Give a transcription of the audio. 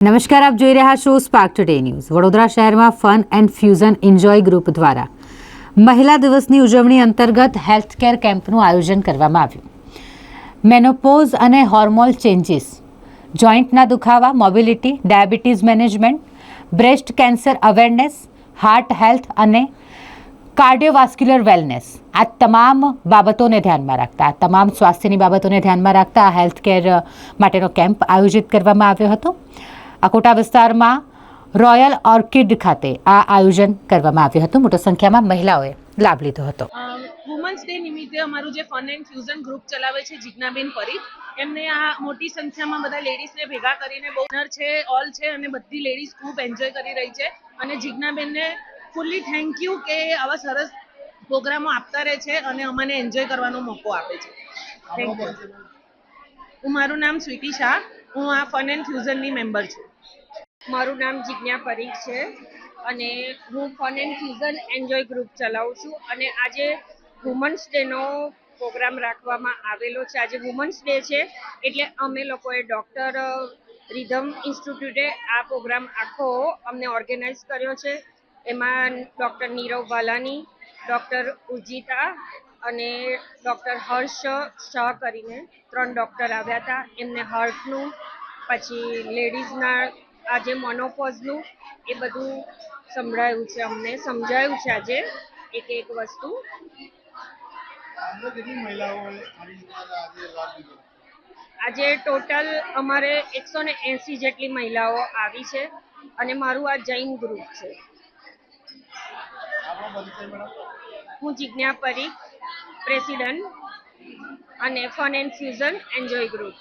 નમસ્કાર, આપ જોઈ રહ્યા છો સ્પાર્ક ટુડે ન્યૂઝ વડોદરા શહેરમાં fun and fusion enjoy group દ્વારા મહિલા દિવસની ઉજવણી અંતર્ગત હેલ્થકેર કેમ્પનું આયોજન કરવામાં આવ્યું. મેનોપોઝ અને હોર્મોલ ચેન્જીસ જોઈન્ટના દુખાવા mobility diabetes management breast cancer awareness heart health અને કાર્ડિયોવાસ્ક્યુલર વેલનેસ આ તમામ બાબતોને ધ્યાનમાં રાખતા, આ તમામ સ્વાસ્થ્યની બાબતોને ધ્યાનમાં રાખતા આ હેલ્થકેર માટેનો કેમ્પ આયોજિત કરવામાં આવ્યો હતો. અકોટા વિસ્તારમાં રોયલ ઓર્કિડ ખાતે આ આયોજન કરવામાં આવ્યું હતું. મોટી સંખ્યામાં મહિલાઓએ લાભ લીધો હતો. વુમન્સ ડે નિમિત્તે અમારું જે ફન એન્ડ ફ્યુઝન ગ્રુપ ચલાવે છે, જિજ્ઞાબેન પરીખ એમને આ મોટી સંખ્યામાં બધા લેડીઝને ભેગા કરીને બહુ છે ઓલ છે અને બધી લેડીઝ ખૂબ એન્જોય કરી રહી છે. અને જિજ્ઞાબેનને ફૂલ્લી થેન્ક યુ કે આવા સરસ પ્રોગ્રામો આપતા રહે છે અને અમને એન્જોય કરવાનો મોકો આપે છે. થેન્ક યુ મારું નામ સ્વીટી શાહ. હું આ ફન એન્ડ ફ્યુઝનની મેમ્બર છું. મારું નામ જિજ્ઞા પરીખ છે અને હું fun and fusion enjoy group ચલાવું છું અને આજે વુમન્સ ડેનો પ્રોગ્રામ રાખવામાં આવેલો છે. આજે વુમન્સ ડે છે એટલે અમે લોકોએ ડૉક્ટર રિધમ ઇન્સ્ટિટ્યૂટે આ પ્રોગ્રામ આખો અમને ઓર્ગેનાઇઝ કર્યો છે. એમાં ડૉક્ટર નીરવ વાલાની ડૉક્ટર ઉર્જિતા અને ડૉક્ટર હર્ષ શાહ કરીને ત્રણ ડૉક્ટર આવ્યા હતા. એમને હાર્ટનું પછી લેડીઝના આજે મોનોપોઝનું એ બધું સંભળાયું છે અમને સમજાયું છે આજે એક એક વસ્તુ. આજે ટોટલ અમારે એકસો ને એંસી જેટલી મહિલાઓ આવી છે અને મારું આ જૈન ગ્રુપ છે. હું જિજ્ઞા પરીખ પ્રેસિડન્ટ અને fun and fusion enjoy group.